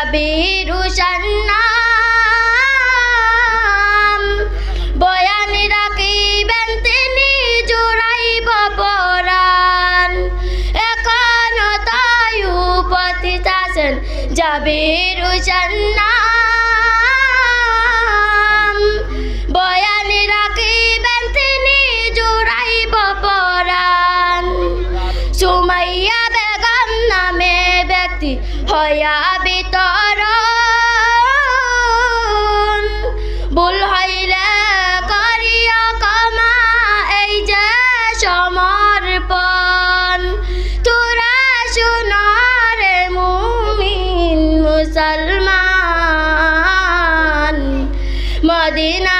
জাবির নাম। বয়ান রাখিবেন তিনি জোড়াইব পরাণ এখন তাই উপস্থিত আছেন বয়ান হয়া বিতরণ। ভুল হইলে করিয়া কমা এই যে সমর্পণ। তোরা শুনরে মুমিন মুসলমান। মদিনাতুল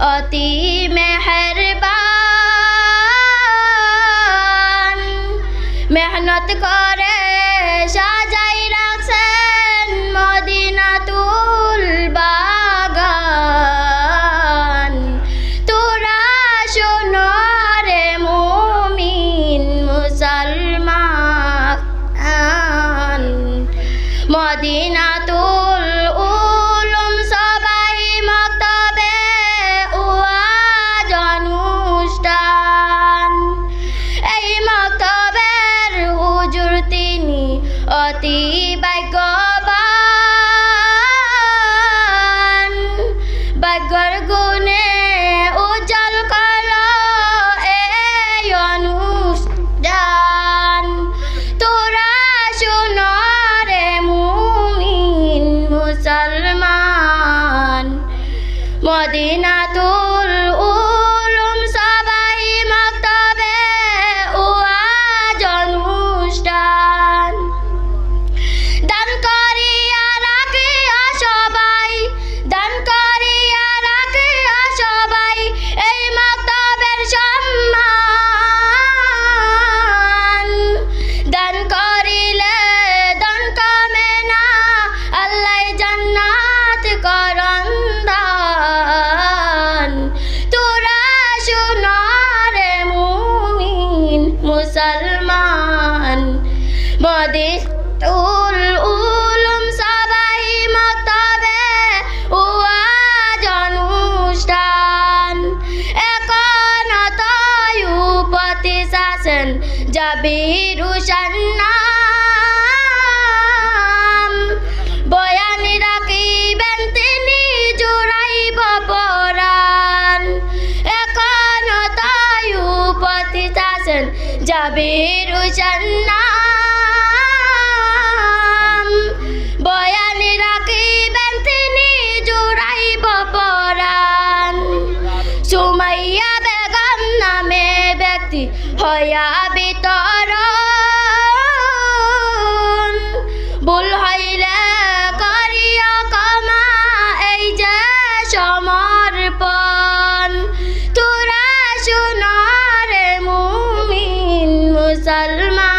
अति मेहरबान। मेहनत करे অতি ভাগ্যবান জাবির নাম। বয়ান রাখিবেন তিনি জোড়াইব পরাণ। এখন তাই উপস্থিত আছেন জাবির নাম। ব্যক্তি হয়া বিতর ভুল হইলে করিয়া কমা এই যে সমর্পণ। তোরা সুনার মুমিন মুসলমান।